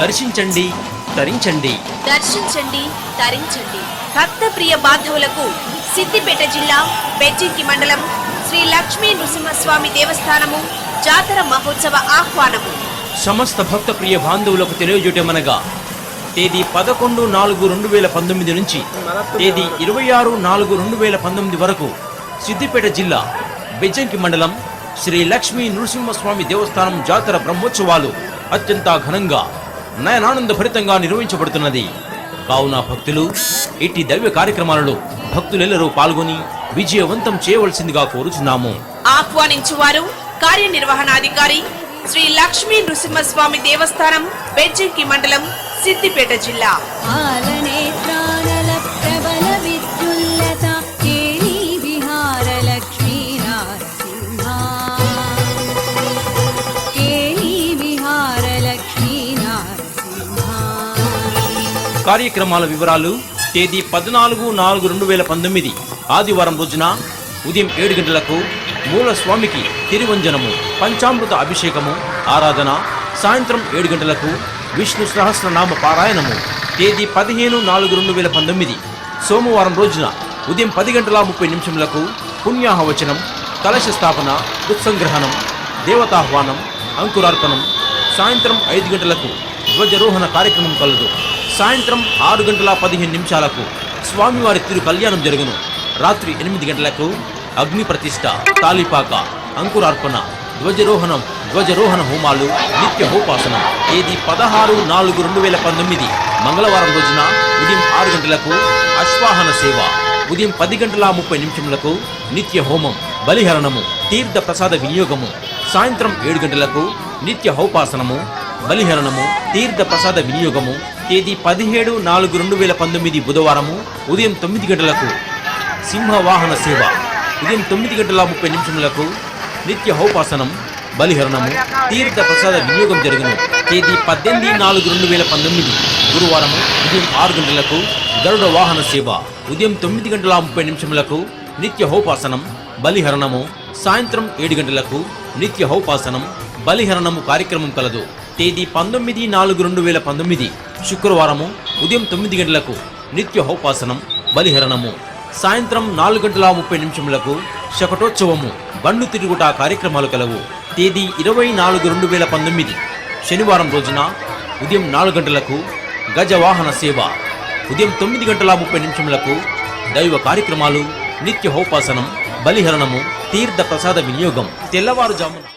దర్శించండి తరించండి. దర్శించండి తరించండి. భక్త ప్రియ బాంధవులకు సిద్దిపేట జిల్లా బెజ్జింకి మండలం శ్రీ లక్ష్మీ నృసింహస్వామి దేవస్థానము జాతర మహోత్సవ ఆహ్వానము. సమస్త భక్త ప్రియ బాంధవులకు తెలియజేయటమనగా తేదీ పదకొండు నాలుగు రెండు వేల పంతొమ్మిది నుంచి తేదీ ఇరవై ఆరు నాలుగు రెండు వేల పంతొమ్మిది వరకు సిద్దిపేట జిల్లా బెజ్జంకి మండలం శ్రీ లక్ష్మీ నృసింహస్వామి దేవస్థానం జాతర బ్రహ్మోత్సవాలు అత్యంత ఘనంగా నయనానంద భరితంగా నిర్వహించబడుతున్నది. కావున భక్తులు ఇట్టి దైవ కార్యక్రమాలలో భక్తులెల్లరూ పాల్గొని విజయవంతం చేయవలసిందిగా కోరుచున్నాము. ఆహ్వానించువారు కార్యనిర్వహణాధికారి శ్రీ లక్ష్మీ నృసింహస్వామి దేవస్థానం బెజ్జింకి మండలం సిద్దిపేట జిల్లా. కార్యక్రమాల వివరాలు తేదీ పద్నాలుగు నాలుగు రెండు వేల పంతొమ్మిది. ఆదివారం రోజున ఉదయం ఏడు గంటలకు మూల స్వామికి తిరువంజనము పంచామృత అభిషేకము ఆరాధన సాయంత్రం ఏడు గంటలకు విష్ణు సహస్రనామ పారాయణము. తేదీ పదిహేను నాలుగు రెండు వేల పంతొమ్మిది. సోమవారం రోజున ఉదయం పది గంటల ముప్పై నిమిషములకు పుణ్యాహవచనం కలశ స్థాపన ఉత్సంగ్రహణం దేవతాహ్వానం అంకురార్పణం సాయంత్రం ఐదు గంటలకు ధ్వజారోహణ కార్యక్రమం కలదు. సాయంత్రం ఆరు గంటల పదిహేను నిమిషాలకు స్వామివారి తిరు కళ్యాణం జరుగును. రాత్రి ఎనిమిది గంటలకు అగ్ని ప్రతిష్ట తాలిపాక అంకురార్పణ ధ్వజరోహణం ధ్వజరోహణ హోమాలు నిత్య హోపాసనం. ఏది పదహారు నాలుగు రెండు వేల పంతొమ్మిది. మంగళవారం రోజున ఉదయం ఆరు గంటలకు అశ్వాహన సేవ. ఉదయం పది గంటల ముప్పై నిమిషములకు నిత్య హోమం బలిహరణము తీర్థ ప్రసాద వినియోగము. సాయంత్రం ఏడు గంటలకు నిత్య హోపాసనము బలిహరణము తీర్థ ప్రసాద వినియోగము తేదీ పదిహేడు నాలుగు రెండు వేల పంతొమ్మిది బుధవారము ఉదయం తొమ్మిది గంటలకు సింహవాహన సేవ. ఉదయం తొమ్మిది గంటల ముప్పై నిమిషములకు నిత్య హౌపాసనం బలిహరణము తీర్థ ప్రసాద వినియోగం జరుగును. తేదీ పద్దెనిమిది నాలుగు రెండు వేల పంతొమ్మిది గురువారము ఉదయం ఆరు గంటలకు గరుడ వాహన సేవ. ఉదయం తొమ్మిది గంటల ముప్పై నిమిషములకు నిత్య హోపాసనం బలిహరణము సాయంత్రం ఏడు గంటలకు నిత్య హోపాసనం బలిహరణము కార్యక్రమం కలదు. తేదీ పంతొమ్మిది నాలుగు రెండు వేల పంతొమ్మిది శుక్రవారము ఉదయం తొమ్మిది గంటలకు నిత్య హోపాసనం బలిహరణము. సాయంత్రం నాలుగు గంటల ముప్పై నిమిషములకు శకటోత్సవము బండ్లు తిరుగుట కార్యక్రమాలు కలవు. తేదీ ఇరవై నాలుగు రెండు వేల పంతొమ్మిది. శనివారం రోజున ఉదయం నాలుగు గంటలకు గజవాహన సేవ. ఉదయం తొమ్మిది గంటల ముప్పై నిమిషములకు దైవ కార్యక్రమాలు నిత్య హోపాసనం బలిహరణము తీర్థ ప్రసాద వినియోగం. తెల్లవారుజామున